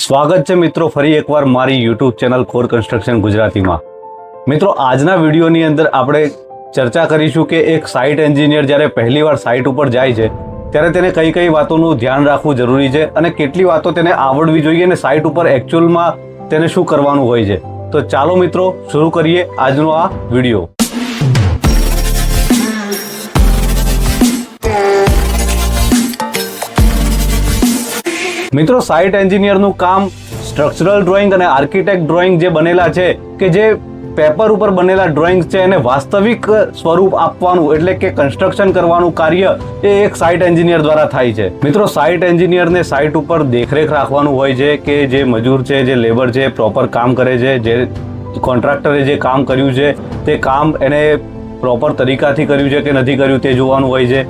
સ્વાગત છે મિત્રો ફરી એકવાર મારી યુટ્યુબ ચેનલ કોર કન્સ્ટ્રક્શન ગુજરાતીમાં. મિત્રો, આજના વિડીયોની અંદર આપણે ચર્ચા કરીશું કે એક સાઇટ એન્જિનિયર જ્યારે પહેલીવાર સાઇટ ઉપર જાય છે, ત્યારે તેને કઈ કઈ વાતોનું ધ્યાન રાખવું જરૂરી છે અને કેટલી વાતો તેને આવડવી જોઈએ અને સાઇટ ઉપર એકચ્યુઅલમાં તેને શું કરવાનું હોય છે. તો ચાલો મિત્રો, શરૂ કરીએ આજનો આ વીડિયો. મિત્રો સાઇટ એન્જિનિયરનું કામ સ્ટ્રક્ચરલ ડ્રોઈંગ અને આર્કિટેક્ટ ડ્રોઈંગ જે બનેલા છે, કે જે પેપર ઉપર બનેલા ડ્રોઈંગ છે, એને વાસ્તવિક સ્વરૂપ આપવાનું, એટલે કે કન્સ્ટ્રક્શન કરવાનું કાર્ય એ એક સાઇટ એન્જિનિયર દ્વારા થાય છે. મિત્રો સાઇટ એન્જિનિયરને સાઇટ ઉપર દેખરેખ રાખવાનું હોય છે કે જે મજૂર છે, જે લેબર છે પ્રોપર કામ કરે છે, જે કોન્ટ્રાક્ટરે જે કામ કર્યું છે, તે કામ એને પ્રોપર તરીકાથી કર્યું છે કે નથી કર્યું તે જોવાનું હોય છે.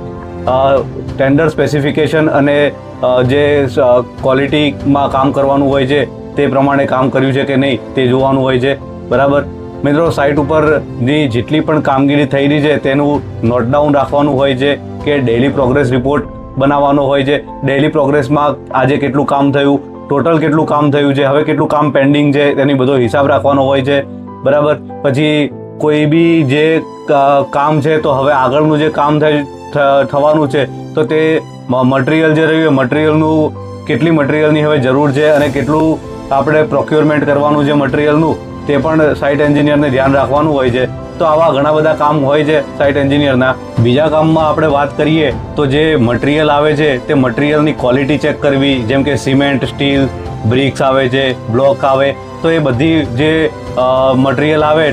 ટેન્ડર સ્પેસિફિકેશન અને જે ક્વોલિટીમાં કામ કરવાનું હોય છે, તે પ્રમાણે કામ કર્યું છે કે નહીં, તે જોવાનું હોય છે. બરાબર? મિત્રો સાઇટ ઉપરની જેટલી પણ કામગીરી થઈ રહી છે, તેનું નોટ ડાઉન રાખવાનું હોય છે કે ડેલી પ્રોગ્રેસ રિપોર્ટ બનાવવાનો હોય છે. ડેલી પ્રોગ્રેસમાં આજે કેટલું કામ થયું ટોટલ કેટલું કામ થયું છે, હવે કેટલું કામ પેન્ડિંગ છે, તેની બધો હિસાબ રાખવાનો હોય છે. બરાબર? પછી કોઈ બી જે કામ છે, તો હવે આગળનું જે કામ થાય થવાનું છે, તો તે મટીરિયલ જે રહ્યું એ મટીરિયલનું કેટલી મટીરિયલની હવે જરૂર છે અને કેટલું આપણે પ્રોક્યોરમેન્ટ કરવાનું છે મટીરિયલનું તે પણ સાઇટ એન્જિનિયરને ધ્યાન રાખવાનું હોય છે. તો આવા ઘણા બધા કામ હોય છે સાઇટ એન્જિનિયરના બીજા કામમાં આપણે વાત કરીએ, તો જે મટીરિયલ આવે છે, તે મટીરિયલની ક્વોલિટી ચેક કરવી, જેમ કે સિમેન્ટ સ્ટીલ બ્રિક્સ આવે છે બ્લોક આવે, તો એ બધી જે મટીરિયલ આવે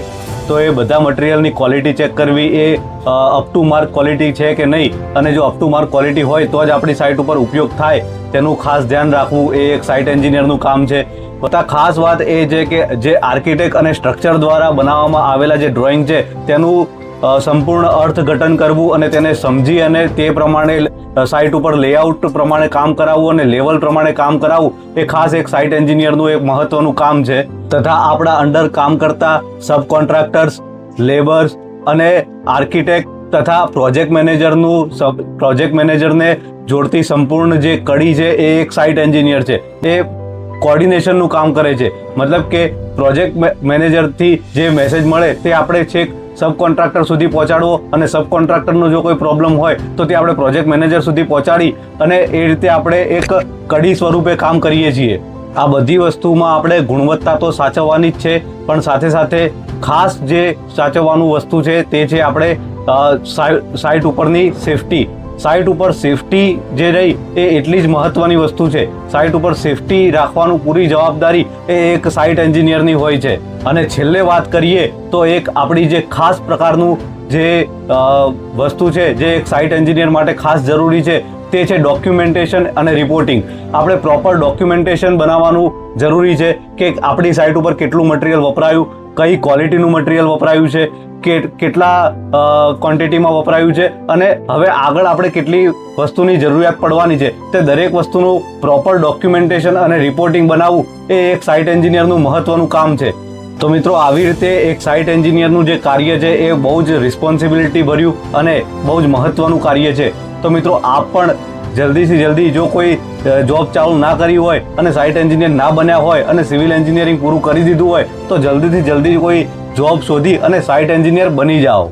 તો એ બધા મટીરિયલની ક્વોલિટી ચેક કરવી એ અપ ટુ માર્ક ક્વોલિટી છે કે નહીં? અને જો અપ ટુ માર્ક ક્વોલિટી હોય, તો જ આપણી સાઇટ ઉપર ઉપયોગ થાય. તેનું ખાસ ધ્યાન રાખવું એ એક સાઇટ એન્જિનિયરનું કામ છે. બધા ખાસ વાત એ છે કે જે આર્કિટેક્ટ અને સ્ટ્રક્ચર દ્વારા બનાવવામાં આવેલા જે ડ્રોઈંગ છે, તેનું સંપૂર્ણ અર્થઘટન કરવું અને તેને સમજી અને તે પ્રમાણે સાઇટ ઉપર લેઆઉટ પ્રમાણે કામ કરાવવું અને લેવલ પ્રમાણે કામ કરાવવું, એ ખાસ એક સાઇટ એન્જિનિયરનું એક મહત્વનું કામ છે. તથા આપણા અંડર કામ કરતા સબ કોન્ટ્રાક્ટર્સ લેબર્સ અને આર્કિટેક્ટ તથા પ્રોજેક્ટ મેનેજરનું સબ પ્રોજેક્ટ મેનેજરને જોડતી સંપૂર્ણ જે કડી છે એ એક સાઇટ એન્જિનિયર છે. એ કોર્ડિનેશનનું કામ કરે છે. મતલબ કે પ્રોજેક્ટ મેનેજરથી જે મેસેજ મળે તે આપણે છેક સબ કોન્ટ્રાક્ટર સુધી પહોંચાડવો અને સબ કોન્ટ્રાક્ટરનો જો કોઈ પ્રોબ્લેમ હોય તો તે આપણે પ્રોજેક્ટ મેનેજર સુધી પહોંચાડી અને એ રીતે આપણે એક કડી સ્વરૂપે કામ કરીએ છીએ. આ બધી વસ્તુમાં આપણે ગુણવત્તા તો સાચવવાની જ છે, પણ સાથે સાથે ખાસ જે સાચવવાનું વસ્તુ છે તે છે આપણે સાઇટ ઉપરની સેફટી સાઇટ ઉપર સેફટી જે રહી એ એટલી જ મહત્વની વસ્તુ છે. સાઇટ ઉપર સેફટી રાખવાનું પૂરી જવાબદારી એ એક સાઇટ એન્જિનિયરની હોય છે. અને છેલ્લે વાત કરીએ તો એક આપણી જે ખાસ પ્રકારનું જે વસ્તુ છે, જે એક સાઇટ એન્જિનિયર માટે ખાસ જરૂરી છે, તે છે ડોક્યુમેન્ટેશન અને રિપોર્ટિંગ. આપણે પ્રોપર ડોક્યુમેન્ટેશન બનાવવાનું જરૂરી છે કે આપણી સાઇટ ઉપર કેટલું મટીરિયલ વપરાયું કઈ ક્વોલિટીનું મટીરિયલ વપરાયું છે કેટલા ક્વોન્ટિટીમાં વપરાયું છે, અને હવે આગળ આપણે કેટલી વસ્તુની જરૂરિયાત પડવાની છે, તે દરેક વસ્તુનું પ્રોપર ડોક્યુમેન્ટેશન અને રિપોર્ટિંગ બનાવવું એ એક સાઇટ એન્જિનિયરનું મહત્વનું કામ છે. તો મિત્રો, આવી રીતે એક સાઇટ એન્જિનિયરનું જે કાર્ય છે, એ બહુ જ રિસ્પોન્સિબિલિટી ભર્યું અને બહુ જ મહત્વનું કાર્ય છે. તો મિત્રો, આપ પણ જલ્દીથી જલ્દી જો કોઈ જોબ ચાલુ ના કરી હોય અને સાઇટ એન્જિનિયર ના બન્યા હોય અને સિવિલ એન્જિનિયરિંગ પૂરું કરી દીધું હોય, તો જલ્દીથી જલ્દી કોઈ જોબ શોધી અને સાઇટ એન્જિનિયર બની જાઓ.